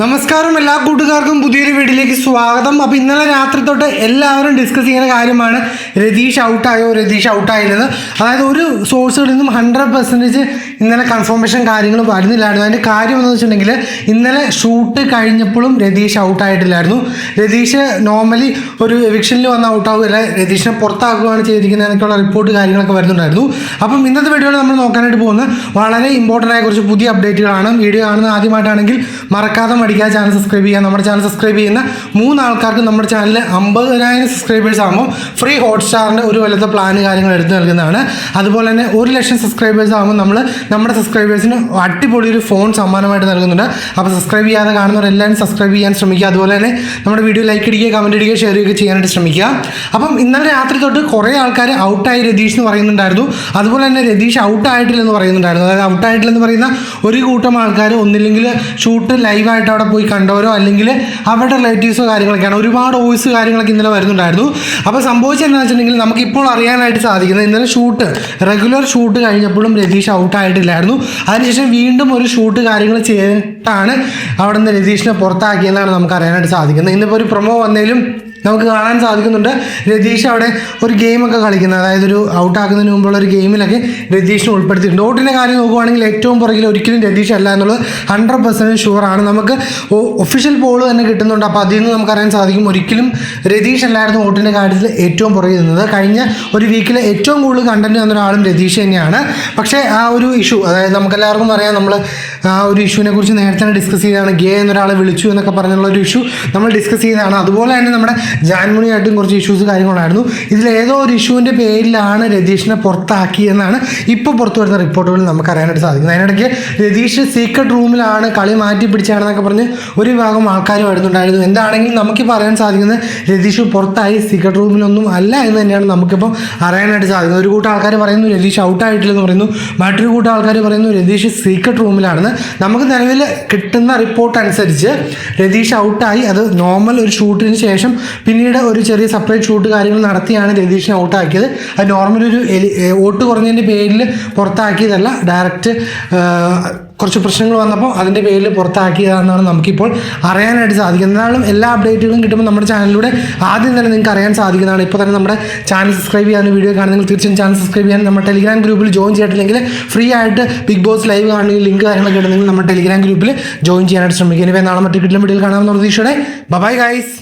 നമസ്കാരം എല്ലാ കൂട്ടുകാർക്കും പുതിയൊരു വീഡിയോയിലേക്ക് സ്വാഗതം. അപ്പോൾ ഇന്നലെ രാത്രി തൊട്ട് എല്ലാവരും ഡിസ്കസ് ചെയ്യുന്ന കാര്യമാണ് രതീഷ് ഔട്ടായോ? രതീഷ് ഔട്ടായില്ലെന്ന്. അതായത് ഒരു സോഴ്സുകളിൽ നിന്നും ഹൺഡ്രഡ് പെർസെന്റേജ് ഇന്നലെ കൺഫർമേഷൻ കാര്യങ്ങൾ വരുന്നില്ലായിരുന്നു. അതിന്റെ കാര്യം എന്ന് വെച്ചിട്ടുണ്ടെങ്കിൽ ഇന്നലെ ഷൂട്ട് കഴിഞ്ഞപ്പോഴും രതീഷ് ഔട്ടായിട്ടില്ലായിരുന്നു. രതീഷ് നോർമലി ഒരു എവിക്ഷനിൽ വന്ന് ഔട്ടാവുകയല്ല രതീഷിനെ പുറത്താക്കുകയാണ് ചെയ്തിരിക്കുന്നത് എന്നൊക്കെയുള്ള റിപ്പോർട്ട് കാര്യങ്ങളൊക്കെ വരുന്നുണ്ടായിരുന്നു. അപ്പം ഇന്നത്തെ വീഡിയോയിൽ നമ്മൾ നോക്കാനായിട്ട് പോകുന്നത് വളരെ ഇമ്പോർട്ടന്റ് ആയ കുറച്ച് പുതിയ അപ്ഡേറ്റുകളാണ് വീഡിയോ കാണുന്ന ആദ്യമായിട്ടാണെങ്കിൽ മറക്കാതെ മടിക്കാതെ ചാനൽ സബ്സ്ക്രൈബ് ചെയ്യുക നമ്മുടെ ചാനൽ സബ്സ്ക്രൈബ് ചെയ്യുന്ന മൂന്ന് ആൾക്കാർക്ക് നമ്മുടെ ചാനലിൽ അമ്പതിനായിരം സബ്സ്ക്രൈബേഴ്സ് ആകുമ്പോൾ ഫ്രീ ഹോട്ട്സ്റ്റാറിന്റെ ഒരു വലുത്ത പ്ലാൻ കാര്യങ്ങൾ എടുത്തു നൽകുന്നതാണ്. അതുപോലെ തന്നെ ഒരു ലക്ഷം സബ്സ്ക്രൈബേഴ്സ് ആകുമ്പോൾ നമ്മൾ നമ്മുടെ സബ്സ്ക്രൈബേഴ്സിന് അടിപൊളി ഒരു ഫോൺ സമ്മാനമായിട്ട് നൽകുന്നുണ്ട്. അപ്പോൾ സബ്സ്ക്രൈബ് ചെയ്യാതെ കാണുന്നവരെല്ലാവരും സബ്സ്ക്രൈബ് ചെയ്യാൻ ശ്രമിക്കുക. അതുപോലെ തന്നെ നമ്മുടെ വീഡിയോ ലൈക്ക് ഇടിക്കുക കമന്റ് ഇടിക്കുക ഷെയർ ചെയ്യുക ചെയ്യാനായിട്ട് ശ്രമിക്കുക. അപ്പം ഇന്നലെ രാത്രി തൊട്ട് കുറേ ആൾക്കാർ ഔട്ടായി രതീഷ് എന്ന് പറയുന്നുണ്ടായിരുന്നു. അതുപോലെ തന്നെ രതീഷ് ഔട്ടായിട്ടില്ലെന്ന് പറയുന്നുണ്ടായിരുന്നു. അതായത് ഔട്ടായിട്ടില്ലെന്ന് പറയുന്ന ഒരു കൂട്ടം ആൾക്കാർ ഒന്നില്ലെങ്കിൽ ഷൂട്ട് ലൈവായിട്ട് അവിടെ പോയി കണ്ടവരോ അല്ലെങ്കിൽ അവരുടെ റിലേറ്റീവ്സോ കാര്യങ്ങളൊക്കെയാണ്. ഒരുപാട് വോയിസ് കാര്യങ്ങളൊക്കെ ഇന്നലെ വരുന്നുണ്ടായിരുന്നു. അപ്പോൾ സംഭവിച്ചത് എന്താണെന്ന് വെച്ചിട്ടുണ്ടെങ്കിൽ നമുക്കിപ്പോൾ അറിയാനായിട്ട് സാധിക്കുന്നത് ഇന്നലെ ഷൂട്ട് റെഗുലർ ഷൂട്ട് കഴിഞ്ഞപ്പോഴും രതീഷ് ഔട്ട് ആയിട്ടില്ലായിരുന്നു. അതിനുശേഷം വീണ്ടും ഒരു ഷൂട്ട് കാര്യങ്ങൾ ചെയ്തിട്ടാണ് അവിടെ നിന്ന് രതീഷിനെ പുറത്താക്കിയെന്നാണ് നമുക്ക് അറിയാനായിട്ട് സാധിക്കുന്നത്. ഇന്നിപ്പോൾ ഒരു പ്രൊമോ വന്നതിലും നമുക്ക് കാണാൻ സാധിക്കുന്നുണ്ട്. രതീഷ് അവിടെ ഒരു ഗെയിമൊക്കെ കളിക്കുന്നത്. അതായത് ഒരു ഔട്ടാക്കുന്നതിന് മുമ്പുള്ള ഒരു ഗെയിമിലൊക്കെ രതീഷിനെ ഉൾപ്പെടുത്തിയിട്ടുണ്ട്. ഓട്ടിന്റെ കാര്യം നോക്കുവാണെങ്കിൽ ഏറ്റവും പുറകിൽ ഒരിക്കലും രതീഷ് അല്ല എന്നുള്ളത് ഹൺഡ്രഡ് പെർസെന്റ് ഷുവറാണ് നമുക്ക് ഒഫീഷ്യൽ പോൾ തന്നെ കിട്ടുന്നുണ്ട്. അപ്പോൾ അതിൽ നിന്ന് നമുക്കറിയാൻ സാധിക്കും ഒരിക്കലും രതീഷ് അല്ലായിരുന്നു വോട്ടിന്റെ കാര്യത്തിൽ ഏറ്റവും പുറകിൽ നിന്നത്. കഴിഞ്ഞ ഒരു വീക്കിൽ ഏറ്റവും കൂടുതൽ കണ്ടന്റ് തന്ന ഒരാളും രതീഷ് തന്നെയാണ്. പക്ഷേ ആ ഒരു ഇഷ്യൂ അതായത് നമുക്കെല്ലാവർക്കും അറിയാം നമ്മൾ ആ ഒരു ഇഷ്യൂവിനെ കുറിച്ച് നേരത്തെ ഡിസ്കസ് ചെയ്താണ് ഗേ എന്നൊരാളെ വിളിച്ചു എന്നൊക്കെ പറഞ്ഞുള്ള ഒരു ഇഷ്യൂ നമ്മൾ ഡിസ്കസ് ചെയ്തതാണ്. അതുപോലെ തന്നെ നമ്മുടെ ജാൻമണിയായിട്ടും കുറച്ച് ഇഷ്യൂസ് കാര്യങ്ങളായിരുന്നു. ഇതിൽ ഏതോ ഒരു ഇഷ്യൂവിന്റെ പേരിലാണ് രതീഷിനെ പുറത്താക്കിയെന്നാണ് ഇപ്പോൾ പുറത്തു വരുന്ന റിപ്പോർട്ടുകളിൽ നമുക്ക് അറിയാനായിട്ട് സാധിക്കുന്നത്. അതിനിടയ്ക്ക് രതീഷ് സീക്രട്ട് റൂമിലാണ് കളി മാറ്റി പിടിച്ചാണെന്നൊക്കെ പറഞ്ഞ് ഒരു വിഭാഗം ആൾക്കാർ വരുന്നുണ്ടായിരുന്നു എന്താണെങ്കിലും നമുക്കിപ്പോൾ പറയാൻ സാധിക്കുന്നത് രതീഷ് പുറത്തായി സീക്രട്ട് റൂമിലൊന്നും അല്ല എന്ന് തന്നെയാണ് നമുക്കിപ്പോൾ അറിയാനായിട്ട് സാധിക്കുന്നത്. ഒരു കൂട്ടം ആൾക്കാർ പറയുന്നു രതീഷ് ഔട്ടായിട്ടില്ലെന്ന് പറയുന്നു. മറ്റൊരു കൂട്ടം ആൾക്കാർ പറയുന്നു രതീഷ് സീക്രട്ട് റൂമിലാണെന്ന് നമുക്ക് നിലവിൽ കിട്ടുന്ന റിപ്പോർട്ട് അനുസരിച്ച് രതീഷ് ഔട്ടായി. അത് നോർമൽ ഒരു ഷൂട്ടിന് ശേഷം പിന്നീട് ഒരു ചെറിയ സെപ്പറേറ്റ് ഷൂട്ട് കാര്യങ്ങൾ നടത്തിയാണ് രതീഷിനെ ഔട്ടാക്കിയത്. അത് നോർമൽ ഒരു വോട്ട് കുറഞ്ഞതിന്റെ പേരിൽ പുറത്താക്കിയതല്ല. ഡയറക്റ്റ് കുറച്ച് പ്രശ്നങ്ങൾ വന്നപ്പോൾ അതിന്റെ പേരിൽ പുറത്താക്കിയതാണെന്നാണ് നമുക്കിപ്പോൾ അറിയാനായിട്ട് സാധിക്കുന്നത്. എന്നാലും എല്ലാ അപ്ഡേറ്റുകളും കിട്ടുമ്പോൾ നമ്മുടെ ചാനലിലൂടെ ആദ്യം തന്നെ നിങ്ങൾക്ക് അറിയാൻ സാധിക്കുന്നതാണ്. ഇപ്പോൾ തന്നെ നമ്മുടെ ചാനൽ സബ്സ്ക്രൈബ് ചെയ്യാൻ വീഡിയോ കാണുന്നെങ്കിൽ തീർച്ചയായും ചാനൽ സബ്സ്ക്രൈബ് ചെയ്യാൻ നമ്മുടെ ടെലിഗ്രാം ഗ്രൂപ്പിൽ ജോയിൻ ചെയ്തിട്ടില്ലെങ്കിൽ ഫ്രീ ആയിട്ട് ബിഗ് ബോസ് ലൈവ് കാണുന്നെങ്കിൽ ലിങ്ക് കാര്യങ്ങളൊക്കെ ഉണ്ടെങ്കിൽ നമ്മുടെ ടെലിഗ്രാം ഗ്രൂപ്പിൽ ജോയിൻ ചെയ്യാനായിട്ട് ശ്രമിക്കുക. ഇനി നാളെ മറ്റു കിട്ടുന്ന വീഡിയോയിൽ കാണാമെന്ന പ്രതീക്ഷയുടെ. Bye guys